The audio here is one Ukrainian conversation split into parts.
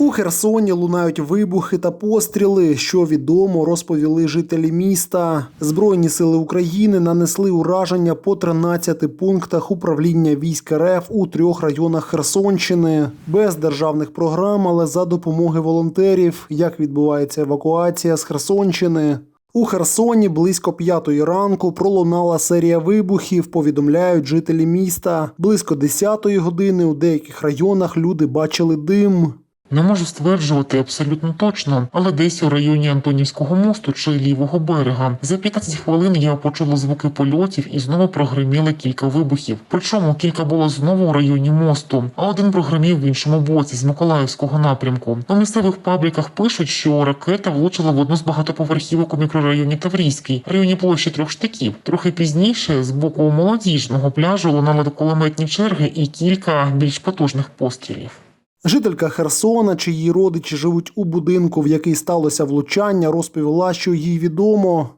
У Херсоні лунають вибухи та постріли. Що відомо, розповіли жителі міста. Збройні сили України нанесли ураження по 13 пунктах управління військ РФ у трьох районах Херсонщини. Без державних програм, але за допомоги волонтерів. Як відбувається евакуація з Херсонщини? У Херсоні близько п'ятої ранку пролунала серія вибухів, повідомляють жителі міста. Близько десятої години у деяких районах люди бачили дим. Не можу стверджувати абсолютно точно, але десь у районі Антонівського мосту чи лівого берега. За 15 хвилин я почула звуки польотів і знову прогриміли кілька вибухів. Причому кілька було знову у районі мосту, а один прогримів в іншому боці з Миколаївського напрямку. У місцевих пабліках пишуть, що ракета влучила в одну з багатоповерхівок у мікрорайоні Таврійський, районі площі трьох штиків. Трохи пізніше з боку молодіжного пляжу лунали кулеметні черги і кілька більш потужних пострілів. Жителька Херсона, чиї родичі живуть у будинку, в який сталося влучання, розповіла, що їй відомо.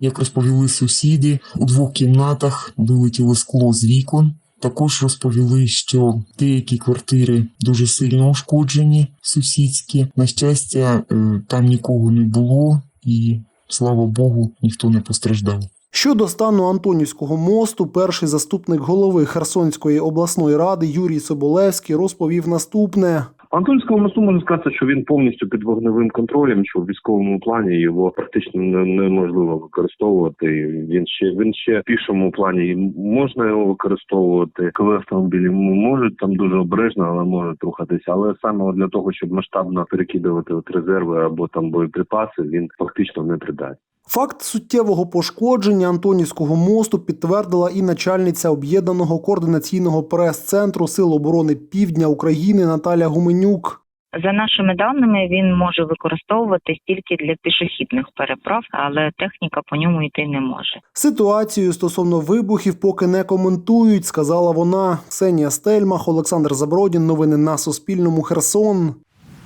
Як розповіли сусіди, у двох кімнатах вилетіло скло з вікон. Також розповіли, що деякі квартири дуже сильно ушкоджені, сусідські. На щастя, е, там нікого не було, і слава Богу, ніхто не постраждав. Щодо стану Антонівського мосту, перший заступник голови Херсонської обласної ради Юрій Соболевський розповів наступне. Антонському мосту можна сказати, що він повністю під вогневим контролем, що в військовому плані його практично неможливо використовувати. Він ще він ще в пішому плані можна його використовувати. Коли автомобілі можуть там дуже обережно, але можуть рухатися. Але саме для того, щоб масштабно перекидувати от резерви або там боєприпаси, він фактично не придатний. Факт суттєвого пошкодження Антонівського мосту підтвердила і начальниця об'єднаного координаційного прес-центру Сил оборони Півдня України Наталя Гуменюк. За нашими даними, він може використовуватись тільки для пішохідних переправ, але техніка по ньому йти не може. Ситуацію стосовно вибухів поки не коментують, сказала вона. Ксенія Стельмах, Олександр Забродін. Новини на Суспільному. Херсон.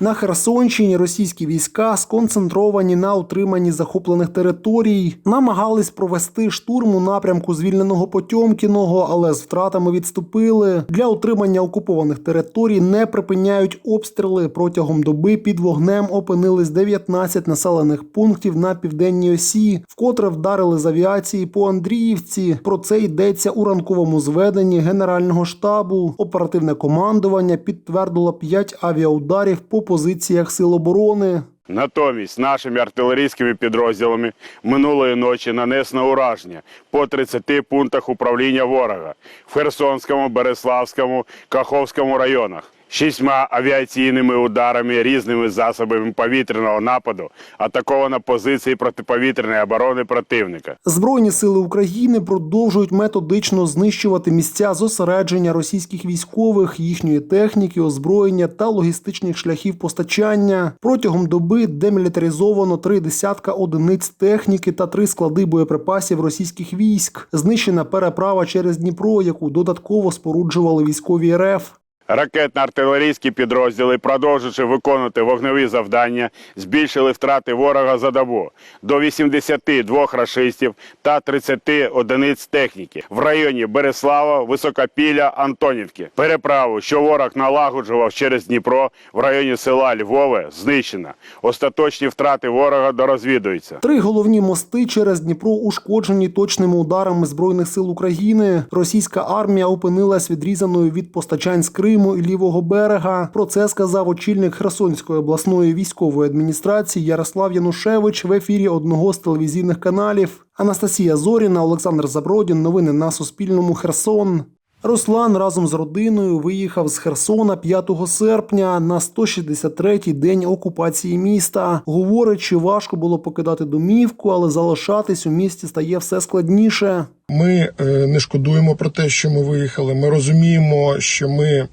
На Херсонщині російські війська сконцентровані на утриманні захоплених територій, намагались провести штурм у напрямку звільненого Потьомкіного, але з втратами відступили. Для утримання окупованих територій не припиняють обстріли. Протягом доби під вогнем опинились 19 населених пунктів на південній осі, вкотре вдарили з авіації по Андріївці. Про це йдеться у ранковому зведенні Генерального штабу. Оперативне командування підтвердило 5 авіаударів по позиціях сил оборони. Натомість нашими артилерійськими підрозділами минулої ночі нанесено ураження по 30 пунктах управління ворога в Херсонському, Береславському, Каховському районах. Шістьма авіаційними ударами різними засобами повітряного нападу атаковано позиції протиповітряної оборони противника. Збройні сили України продовжують методично знищувати місця зосередження російських військових, їхньої техніки, озброєння та логістичних шляхів постачання. Протягом доби демілітаризовано три десятка одиниць техніки та три склади боєприпасів російських військ. Знищена переправа через Дніпро, яку додатково споруджували військові РФ. Ракетно-артилерійські підрозділи, продовжуючи виконувати вогневі завдання, збільшили втрати ворога за добу до 82 рашистів та 30 одиниць техніки в районі Береслава, Високопілля, Антонівки. Переправу, що ворог налагоджував через Дніпро в районі села Львове, знищена. Остаточні втрати ворога дорозвідуються. Три головні мости через Дніпро ушкоджені точними ударами збройних сил України. Російська армія опинилась відрізаною від постачань з Криму і лівого берега. Про це сказав очільник Херсонської обласної військової адміністрації Ярослав Янушевич в ефірі одного з телевізійних каналів. Анастасія Зоріна, Олександр Забродін. Новини на Суспільному. Херсон. Руслан разом з родиною виїхав з Херсона 5 серпня на 163-й день окупації міста. Говорить, що важко було покидати домівку, але залишатись у місті стає все складніше. Ми е, не шкодуємо про те, що ми виїхали. Ми розуміємо, що ми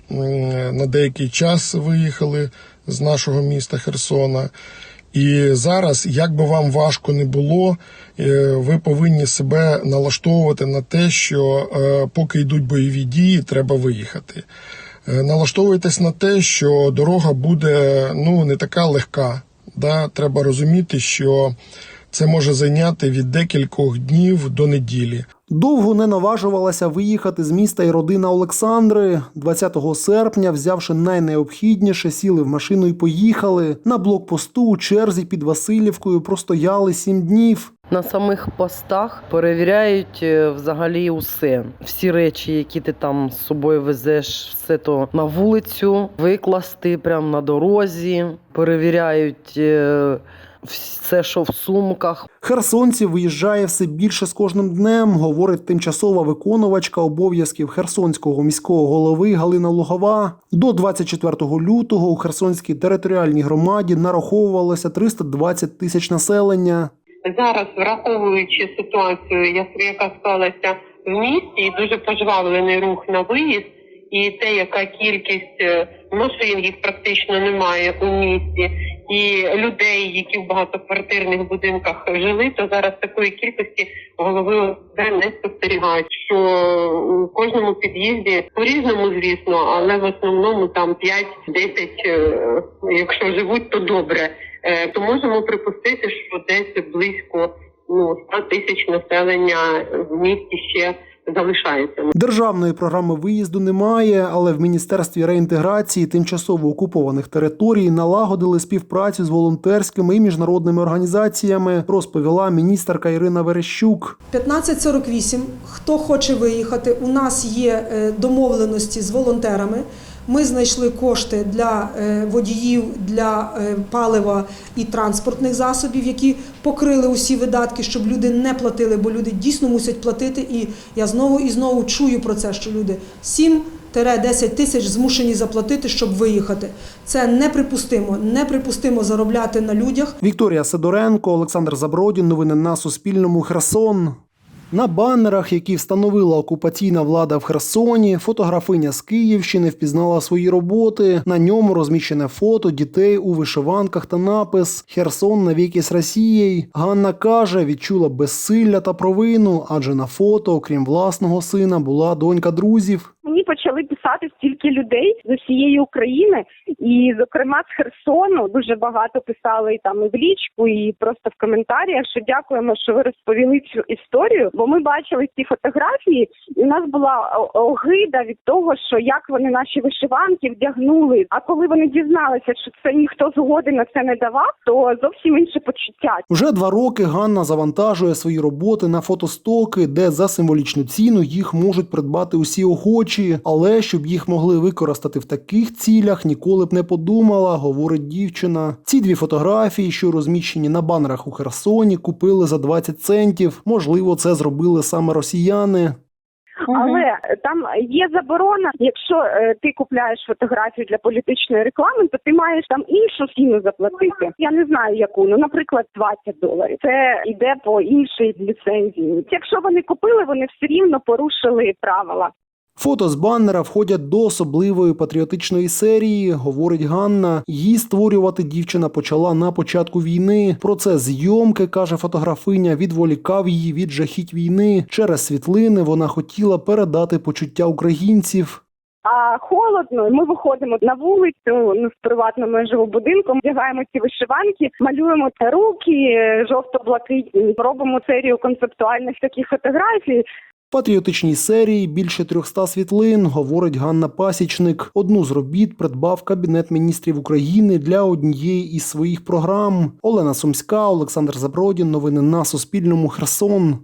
на деякий час виїхали з нашого міста Херсона. І зараз, як би вам важко не було, е, ви повинні себе налаштовувати на те, що е, поки йдуть бойові дії, треба виїхати. Е, Налаштовуйтесь на те, що дорога буде ну не така легка. Да? Треба розуміти, що це може зайняти від декількох днів до неділі. Довго не наважувалася виїхати з міста і родина Олександри. 20 серпня, взявши найнеобхідніше, сіли в машину і поїхали. На блокпосту у черзі під Васильівкою простояли сім днів. На самих постах перевіряють е, взагалі усе. Всі речі, які ти там з собою везеш, все то на вулицю, викласти прямо на дорозі. Перевіряють е, все, що в сумках. Херсонців виїжджає все більше з кожним днем, говорить тимчасова виконувачка обов'язків Херсонського міського голови Галина Лугова. До 24 лютого у Херсонській територіальній громаді нараховувалося 320 тисяч населення. зараз, враховуючи ситуацію, як- яка склалася в місті, і дуже пожвавлений рух на виїзд, і те, яка кількість е, машин їх практично немає у місті, і людей, які в багатоквартирних будинках жили, то зараз такої кількості голови ОСБ не спостерігають. Що у кожному під'їзді по-різному, звісно, але в основному там 5-10, е, якщо живуть, то добре. Е, то можемо припустити, що десь близько ну 100 тисяч населення в місті ще залишається. Державної програми виїзду немає, але в міністерстві реінтеграції тимчасово окупованих територій налагодили співпрацю з волонтерськими і міжнародними організаціями, розповіла міністерка Ірина Верещук. 1548. Хто хоче виїхати? У нас є е, домовленості з волонтерами. Ми знайшли кошти для е, водіїв, для е, палива і транспортних засобів, які покрили усі видатки, щоб люди не платили, бо люди дійсно мусять платити. І я знову і знову чую про це, що люди 7-10 тисяч змушені заплатити, щоб виїхати. Це неприпустимо. Неприпустимо заробляти на людях. Вікторія Сидоренко, Олександр Забродін. Новини на Суспільному. Херсон. На банерах, які встановила окупаційна влада в Херсоні, фотографиня з Київщини впізнала свої роботи. На ньому розміщене фото дітей у вишиванках та напис Херсон навіки з Росією. Ганна каже, відчула безсилля та провину, адже на фото, окрім власного сина, була донька друзів. Мені почали писати стільки людей з усієї України, і зокрема з Херсону дуже багато писали і там і в лічку, і просто в коментарях. Що дякуємо, що ви розповіли цю історію. Бо ми бачили ці фотографії, і у нас була огида від того, що як вони наші вишиванки вдягнули. А коли вони дізналися, що це ніхто згоди на це не давав, то зовсім інше почуття. Вже два роки Ганна завантажує свої роботи на фотостоки, де за символічну ціну їх можуть придбати усі охочі. Але щоб їх могли використати в таких цілях, ніколи б не подумала, говорить дівчина. Ці дві фотографії, що розміщені на банерах у Херсоні, купили за 20 центів. Можливо, це зробили саме росіяни. Але там є заборона. Якщо е, ти купляєш фотографію для політичної реклами, то ти маєш там іншу ціну заплатити. Я не знаю яку. Ну, наприклад, 20 доларів. Це йде по іншій ліцензії. Якщо вони купили, вони все рівно порушили правила. Фото з баннера входять до особливої патріотичної серії, говорить Ганна. Її створювати дівчина почала на початку війни. Процес зйомки, каже фотографиня, відволікав її від жахіть війни. Через світлини вона хотіла передати почуття українців. А холодно, ми виходимо на вулицю ну, з приватному я живу будинком, вдягаємо ці вишиванки, малюємо руки жовто-блакитні, робимо серію концептуальних таких фотографій. Патріотичній серії більше 300 світлин, говорить Ганна Пасічник. Одну з робіт придбав Кабінет міністрів України для однієї із своїх програм. Олена Сумська, Олександр Забродін. Новини на Суспільному. Херсон.